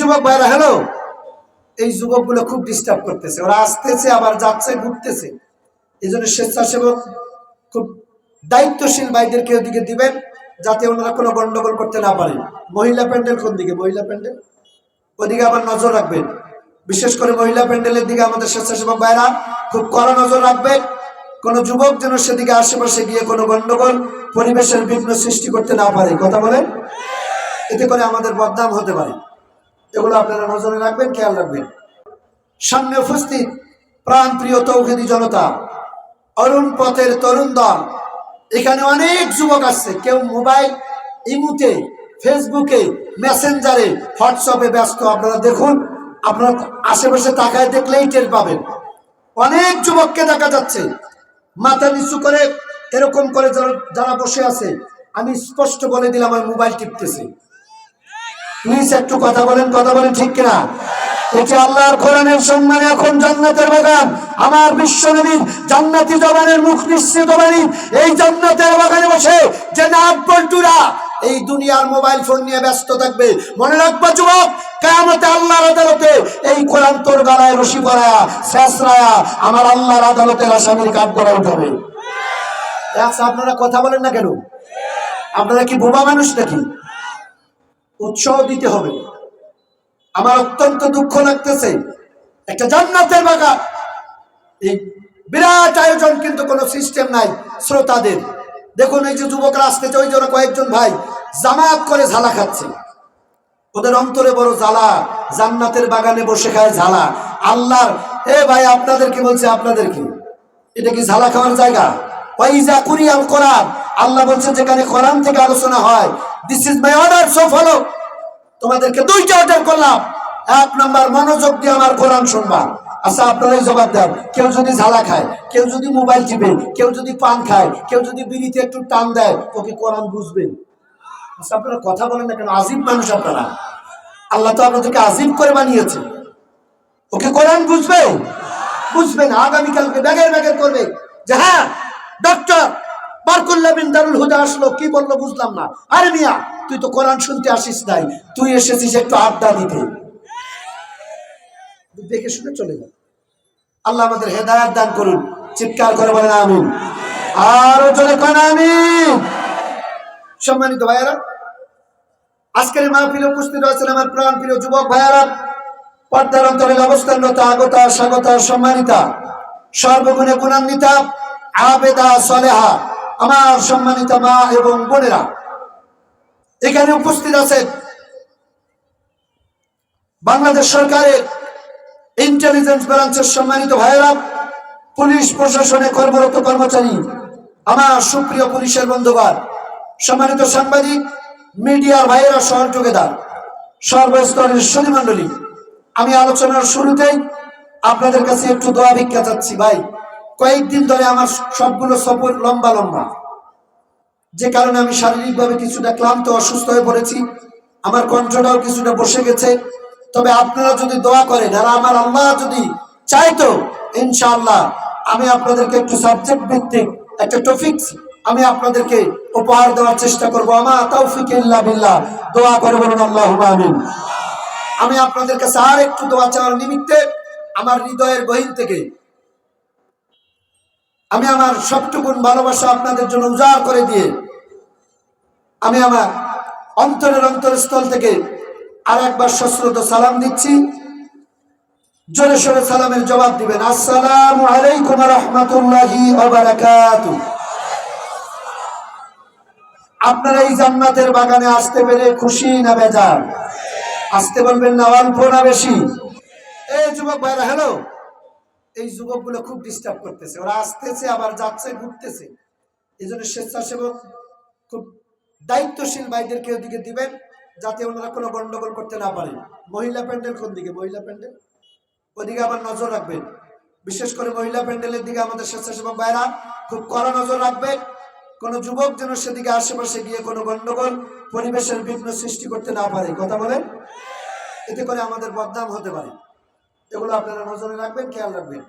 যুবক ভাইরা হ্যালো এই যুবকগুলো খুব ডিস্টার্ব করতেছে। ওরা আসতেছে, আবার যাচ্ছে, ঘুরতেছে। এই জন্য স্বেচ্ছাসেবক খুব দায়িত্বশীল ভাইদেরকে ওদিকে দিবেন, যাতে ওনারা কোনো গন্ডগোল করতে না পারে মহিলা প্যান্ডেল কোন দিকে? মহিলা প্যান্ডেল? ওদিকে আবার নজর রাখবেন। বিশেষ করে মহিলা প্যান্ডেলের দিকে আমাদের স্বেচ্ছাসেবক ভাইরা খুব কড়া নজর রাখবেন। কোনো যুবক যেন সেদিকে আশেপাশে গিয়ে কোনো গন্ডগোল, পরিবেশের বিঘ্ন সৃষ্টি করতে না পারে। কথা বলেন? এতে করে আমাদের বদনাম হতে পারে। এগুলো আপনারা নজরে রাখবেন, খেয়াল রাখবেন। সামনে উপস্থিত প্রাণ প্রিয় তৌহিদি জনতা, অরুণ পথের তরুণ দল। এখানে অনেক যুবক আসছে, কেউ মোবাইল, ইমুতে, ফেসবুকে, মেসেঞ্জারে, হোয়াটসঅ্যাপে ব্যস্ত। আপনারা দেখুন, আপনার আশেপাশে তাকায় দেখলেই টের পাবেন। অনেক যুবককে দেখা যাচ্ছে। মাথা নিচু করে এরকম করে যারা যারা বসে আছে, আমি স্পষ্ট বলে দিলাম আমি মোবাইল টিপতেছি। প্লিজ একটু কথা বলেন কথা বলেন ঠিক কিনা? এটি আল্লাহর কোরআনের সম্মানে এখন জান্নাতের বাগান। আমার বিশ্ব নবীর জান্নাতি জবানের মুখ নিশ্চিত বাণী। এই জান্নাতের বাগানে বসে যে নাট এই দুনিয়ার মোবাইল ফোন নিয়ে ব্যস্ত থাকবে। মনে রাখবা যুবক কেমতে আল্লাহর আদালতে এই কোরআন তোর গলায় রশি পরায়া শেষ রায়া আমার আল্লাহর আদালতের আসামির কাঠ করা উঠাবে। আচ্ছা আপনারা কথা বলেন না কেন? আপনারা কি বোবা মানুষ নাকি? উৎসাহ দিতে হবে। আমার অত্যন্ত দুঃখ লাগতেছে, একটা জান্নাতের বাগান। এই বিরাট আয়োজন কিন্তু কোনো সিস্টেম নাই শ্রোতাদের। দেখুন এই যে যুবকরা আসতেছে, ওই জন্য কয়েকজন ভাই জামাত করে ঝালা খাচ্ছে। ওদের অন্তরে বড় জ্বালা, জান্নাতের বাগানে বসে খায় ঝালা আল্লাহর, এ ভাই, আপনাদের কি বলছে, আপনাদের কি? এটা কি ঝালা খাওয়ার জায়গা? ওয়াইজা কুরিয়াল কোরআন। আল্লাহ বলছে, যেখানে কোরআন থেকে আলোচনা হয় this is my order so follow তোমাদেরকে দুইটা অর্ডার করলাম। এক নাম্বার, মনোযোগ দিয়ে আমার কোরআন শুনবা। আচ্ছা আপনারাই জবাব দেন। কেউ যদি ঝালা খায়, কেউ যদি মোবাইল টিপে, কেউ যদি পান খায়, কেউ যদি বিড়িতে একটু টান দেয়, ওকে কোরআন বুঝবেন। আচ্ছা আপনারা কথা বলেন না কেন? আজিব মানুষ আপনারা। আল্লাহ তো আপনাদেরকে আজিব করে বানিয়েছে। ওকে কোরআন বুঝবে বুঝবে না আগামীকালকে ব্যাগের ব্যাগের করবে। যে হ্যাঁ ডক্টর বারকুল্লাহ বিন দারুল হুদা আসলো, কি বলল বুঝলাম না। আরে মিয়া, তুই তো কোরআন শুনতে আসিস নাই, তুই এসেছিস একটু আড্ডা দিতে। দেখে শুনে চলে গেল আল্লাহ আমাদের হেদায়াত দান করুন, চিৎকার করে বলেন আমিন। আরও চলে কেন আমিন। সম্মানিত ভাইয়ারা, আজকের মাহফিলে উপস্থিত আছেন আমার প্রাণ প্রিয় যুবক ভাইয়ারা। পর্দার অন্তরের অবস্থানরত আগতা, স্বাগতা, সম্মানিতা। সর্বগুণে গুণান্বিতা, আবেদা, সলেহা। আমার সম্মানিত মা এবং বোনেরা, এখানে উপস্থিত আছেন বাংলাদেশ সরকারের ইন্টেলিজেন্স ব্রাঞ্চের সম্মানিত ভাইয়েরা, পুলিশ প্রশাসনে কর্মরত কর্মচারী, আমার সুপ্রিয় পুলিশের বন্ধুগণ, সম্মানিত সাংবাদিক, মিডিয়ার ভাইয়েরা সহযোগিতা, সর্বস্তরের সুধীমণ্ডলী আমি আলোচনার শুরুতেই আপনাদের কাছে একটু দোয়া ভিক্ষা চাচ্ছি, ভাই। কয়েকদিন ধরে আমার সবগুলো সফর লম্বা লম্বা। যে কারণে আমি শারীরিকভাবে কিছুটা ক্লান্ত, অসুস্থ হয়ে পড়েছি। আমার কণ্ঠটাও কিছুটা বসে গেছে। তবে আপনারা যদি দোয়া করেন আর আমার আল্লাহ যদি চাইতো, ইনশাআল্লাহ আমি আপনাদেরকে একটু সাবজেক্ট ভিত্তিক একটা টপিক্স আমি আপনাদেরকে উপহার দেওয়ার চেষ্টা করব। আমা তৌফিক ইল্লা বিল্লাহ। দোয়া করে বলুন আল্লাহ আমিন। আমি আপনাদের কাছে আর একটু দোয়া চাওয়ার নিমিত্তে আমার হৃদয়ের গহীন থেকে আমি আমার সবটুকুন ভালোবাসা আপনাদের জন্য উজাড় করে দিয়ে আমি আমার অন্তরের অন্তরস্থল থেকে আর একবার সশ্রত সালাম দিচ্ছি। জোরে সোরে সালামের জবাব দিবেন, আসসালাম আলাইকুম রহমতুল্লাহি আপনারা এই জান্নাতের বাগানে আসতে পেরে খুশি না বেজার? আসতে বলবেন না অল্প না বেশি? এই যুবক ভাইরা হ্যালো এই যুবকগুলো খুব ডিস্টার্ব করতেছে। ওরা আসতেছে, আবার যাচ্ছে, ঘুরতেছে। এই জন্য স্বেচ্ছাসেবক খুব দায়িত্বশীল ভাইদেরকে ওদিকে দিবেন, যাতে ওনারা কোনো গন্ডগোল করতে না পারে মহিলা প্যান্ডেল কোন দিকে? মহিলা প্যান্ডেল? ওদিকে আবার নজর রাখবেন। বিশেষ করে মহিলা প্যান্ডেলের দিকে আমাদের স্বেচ্ছাসেবক ভাইরা খুব কড়া নজর রাখবেন। কোনো যুবক যেন সেদিকে আশেপাশে গিয়ে কোনো গন্ডগোল, পরিবেশের বিঘ্ন সৃষ্টি করতে না পারে। কথা বলেন? এতে করে আমাদের বদনাম হতে পারে। এগুলো আপনারা নজরে রাখবেন খেয়াল রাখবেন।